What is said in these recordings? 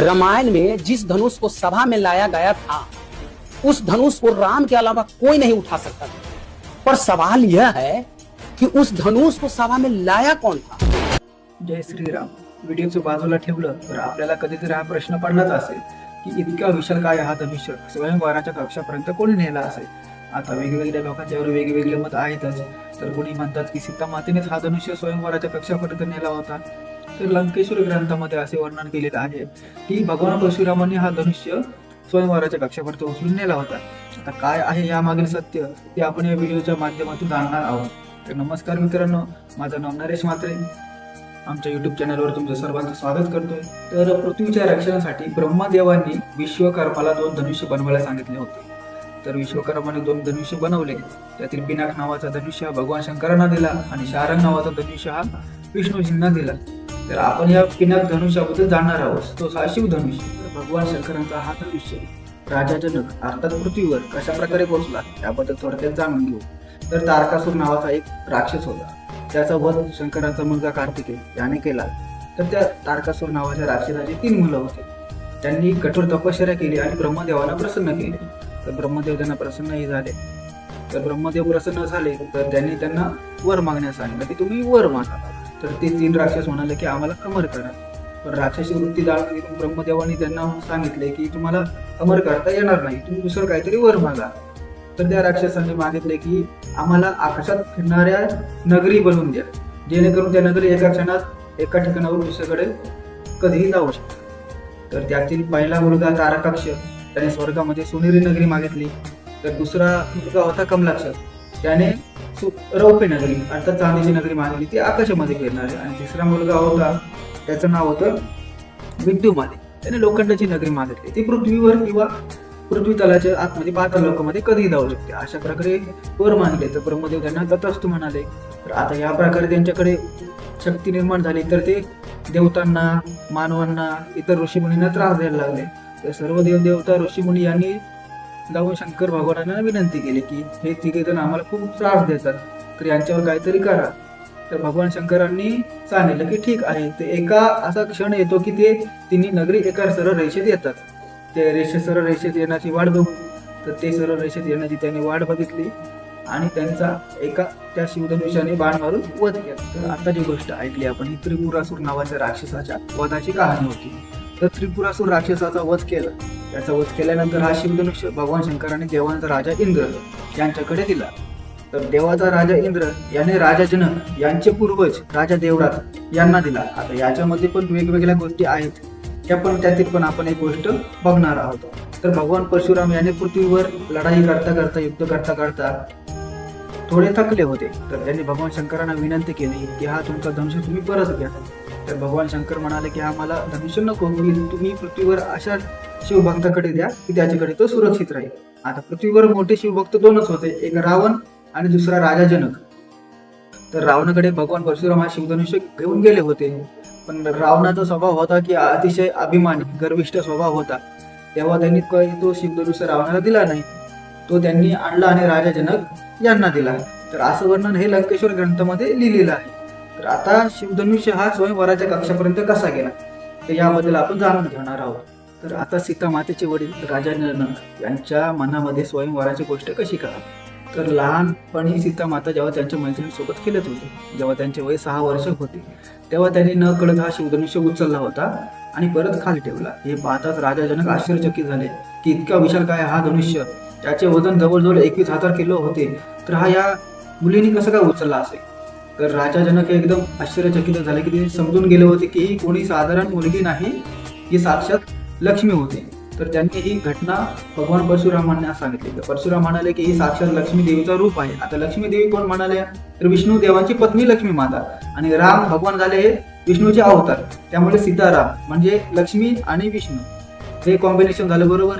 रामायण में जिस धनुष को सभा में लाया गया था उस धनुष को राम के अलावा कोई नहीं उठा सकता था। पर सवाल यह है कि उस धनुष को सभा में लाया कौन था? जय श्रीराम। व्हिडिओचं बाजूला ठेवलं तर आपल्याला कधीतरी हा प्रश्न पडलाच असेल की इतका विशाल काय हा धनुष्य स्वयंवराच्या कक्षापर्यंत कोणी नेला असेल? आता वेगवेगळ्या लोकांच्यावर वेगवेगळे मत आहेतच. तर कोणी म्हणतात की सीता मातेनेच हा धनुष्य स्वयंवराच्या कक्षापर्यंत नेला होता? तर लंकेश्वर ग्रंथामध्ये असे वर्णन केलेलं आहे की भगवान परशुरामांनी हा धनुष्य स्वयंवराच्या कक्षापर्यंत उचलून नेला होता. आता काय आहे यामागील सत्य ते आपण या व्हिडिओच्या माध्यमातून जाणणार आहोत. तर नमस्कार मित्रांनो माझं नाव नरेश मात्रे आमच्या युट्यूब चॅनलवर तुमचं सर्वांचं स्वागत करतोय. तर पृथ्वीच्या रक्षणासाठी ब्रह्मदेवांनी विश्वकर्माला दोन धनुष्य बनवायला सांगितले होते. तर विश्वकर्माने दोन धनुष्य बनवले. त्यातील पिनाक नावाचा धनुष्य हा भगवान शंकरांना दिला आणि शारंग नावाचा धनुष्य हा विष्णूजींना दिला. तर आपण या पिनाक धनुष्याबद्दल जाणणार आहोत. तो साशिव धनुष भगवान शंकरांचा हा धनुष्य राजा जनक अर्थात पृथ्वीवर कशा प्रकारे पोहोचला याबद्दल थोडक्यात जाणून घेऊ. तर तारकासूर नावाचा एक राक्षस होता. त्याचा वध शंकराचा मुलगा कार्तिकेय याने केला. तर त्या तारकासूर नावाच्या राक्षसाचे तीन मुलं होती. त्यांनी कठोर तपश्चर्या केली आणि ब्रह्मदेवाला प्रसन्न केले. तर ब्रह्मदेव त्यांना प्रसन्नही झाले. तर ब्रह्मदेव प्रसन्न झाले तर त्यांनी त्यांना वर मागण्यास सांगितलं की तुम्ही वर मागा. तर ते तीन राक्षस म्हणाले की आम्हाला अमर करा. पण राक्षसी वृत्ती जाणून घेऊन ब्रह्मदेवाने त्यांना सांगितले की तुम्हाला अमर करता येणार नाही. तुम्ही दुसरं काहीतरी वर मागा. तर त्या राक्षसांनी मागितले की आम्हाला आकाशात फिरणाऱ्या नगरी बनवून द्या. जेणेकरून त्या नगरी एका क्षणात एका ठिकाणावरून दुसरीकडे कधीही जाऊ शकतात. तर त्यातील पहिला मुलगा तारकाक्ष त्याने स्वर्गामध्ये सोनेरी नगरी मागितली. तर दुसरा मुलगा होता कमलाक्ष. त्याने रौप्य नगरी अर्थात चांदीची नगरी मानली ती आकाशामध्ये फिरणार आहे आणि तिसरा मुलगा होता त्याचं नाव होतं विद्युमाली त्याने लोखंडाची नगरी मागितली. ती पृथ्वीवर किंवा पृथ्वी तलाच्या आतमध्ये पाताळ लोकांमध्ये कधीही जाऊ शकते. अशा प्रकारे वर मानले तर ब्रह्मदेव त्यांना तथास्तु म्हणाले. तर आता या प्रकारे त्यांच्याकडे शक्ती निर्माण झाली तर ते देवतांना मानवांना इतर ऋषीमुनींना त्रास द्यायला लागले. तर सर्व देव देवता ऋषीमुनी यांनी जाऊन शंकर भगवानांना विनंती केली की हे तिघे जण आम्हाला खूप त्रास देतात. तर यांच्यावर काहीतरी करा. तर भगवान शंकरांनी सांगितलं की ठीक आहे ते एका असा क्षण येतो की ते तिन्ही नगरी एका सरळ रेषेत येतात. ते रेषे सरळ रेषेत येण्याची वाट बघून तर ते सरळ रेषेत येण्याची त्यांनी वाट बघितली आणि त्यांचा एका त्या शिवधनुष्याने बाण मारून वध केला. तर आता जी गोष्ट ऐकली आपण. ही त्रिपुरासूर नावाच्या राक्षसाच्या वधाची कहाणी होती. तर त्रिपुरासूर राक्षसाचा वध केला. त्याचा वध केल्यानंतर हा शिवधनुष्य भगवान शंकराने देवांचा राजा इंद्र यांच्याकडे दिला. तर देवाचा राजा इंद्र याने राजा जनक यांचे पूर्वज राजा देवरात यांना दिला. आता याच्यामध्ये पण वेगवेगळ्या गोष्टी आहेत. त्या पण त्यातील पण आपण एक गोष्ट बघणार आहोत. तर भगवान परशुराम याने पृथ्वीवर लढाई करता करता युद्ध करता करता थोडे थकले होते तर त्यांनी भगवान शंकरांना विनंती केली की हा तुमचा धनुष्य तुम्ही परत घ्या. तर भगवान शंकर म्हणाले की हा मला धनुष्य नको मी तुम्ही पृथ्वीवर अशा शिवभक्ताकडे द्या की त्याच्याकडे तो सुरक्षित राहील. आता पृथ्वीवर मोठे शिवभक्त दोनच होते एक रावण आणि दुसरा राजा जनक. तर रावणाकडे भगवान परशुराम हा शिवधनुष्य घेऊन गेले होते. पण रावणाचा स्वभाव होता की अतिशय अभिमानी गर्विष्ठ स्वभाव होता. तेव्हा त्यांनी काही तो शिवधनुष्य रावणाला दिला नाही. तो त्यांनी आणला आणि राजा जनक यांना दिला. तर असं वर्णन हे लंकेश्वर ग्रंथामध्ये लिहिलेलं आहे. तर आता शिवधनुष्य हा स्वयंवराच्या कक्षापर्यंत कसा गेला तर याबद्दल आपण जाणून घेणार आहोत. तर आता सीता मातेचे वडील राजा जनक यांच्या मनामध्ये स्वयंवराची गोष्ट कशी करा तर लहानपणी सीता माता जेव्हा त्यांच्या मैत्रिणीसोबत खेळत होते जेव्हा त्यांचे वय सहा वर्ष होते तेव्हा त्यांनी न कळत हा शिवधनुष्य उचलला होता आणि परत खाली ठेवला. हे पाहताच राजा जनक आश्चर्यचकित झाले की इतका विशाल काय हा धनुष्य? त्याचे वजन जवळजवळ एकवीस हजार किलो होते तर हा या मुलीने कसं काय उचलला असेल? तर राजा जनक एकदम आश्चर्यचकित झाले की ते समजून गेले होते की ही कोणी साधारण मुलगी नाही ही साक्षात लक्ष्मी होती. तर त्यांनी ही घटना भगवान परशुरामांना सांगितली. तर परशुराम म्हणाले की ही साक्षात लक्ष्मी देवीचा रूप आहे. आता लक्ष्मी देवी कोण म्हणाले? तर विष्णू देवांची पत्नी लक्ष्मी माता. आणि राम भगवान झाले हे विष्णूचे अवतार. त्यामुळे सीताराम म्हणजे लक्ष्मी आणि विष्णू. हे कॉम्बिनेशन झालं बरोबर?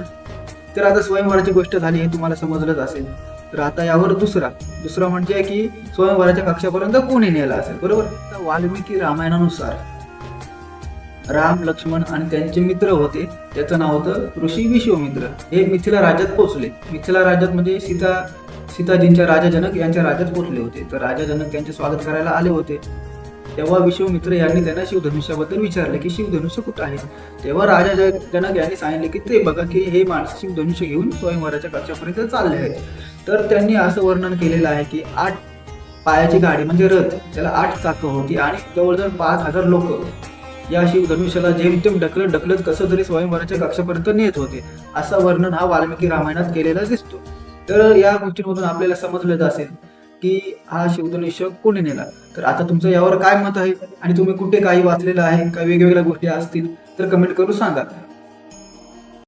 तर आता स्वयंवराची गोष्ट झाली हे तुम्हाला समजलंच असेल. तर आता यावर दुसरा. दुसरा म्हणजे की स्वयंवराच्या कक्षापर्यंत कोणी नेला असेल. बरोबर? तर वाल्मिकी रामायणानुसार. राम लक्ष्मण आणि त्यांचे मित्र होते. त्याचं नाव होतं ऋषी विश्वमित्र हे मिथिला राज्यात पोहोचले. मिथिला राज्यात म्हणजे सीता सीताजींच्या राजा जनक यांच्या राज्यात पोहोचले होते. तर राजा जनक त्यांचे स्वागत करायला आले होते. तेव्हा विश्वमित्र यांनी त्यांना शिवधनुष्याबद्दल विचारले की शिवधनुष्य कुठं आहे? तेव्हा राजा जनक यांनी सांगितले की ते बघा की हे माणसं शिवधनुष्य घेऊन स्वयंवराच्या कक्षापर्यंत चालले आहेत. तर त्यांनी असं वर्णन केलेलं आहे की आठ पायाची गाडी म्हणजे रथ. त्याला आठ चाकं होती आणि जवळजवळ पाच हजार लोक या शिवधनुष्याला जेमतेम ढकलत ढकलत कसं तरी स्वयंवराच्या कक्षापर्यंत नेत होते. असं वर्णन हा वाल्मिकी रामायणात केलेला दिसतो. तर या गोष्टींमधून आपल्याला समजलं असेल की हा शिवधनुष्य कोणी नेला? तर आता तुमचं यावर काय मत आहे? आणि तुम्ही कुठे काही वाचलेलं आहे? काही वेगवेगळ्या गोष्टी असतील तर कमेंट करून सांगा.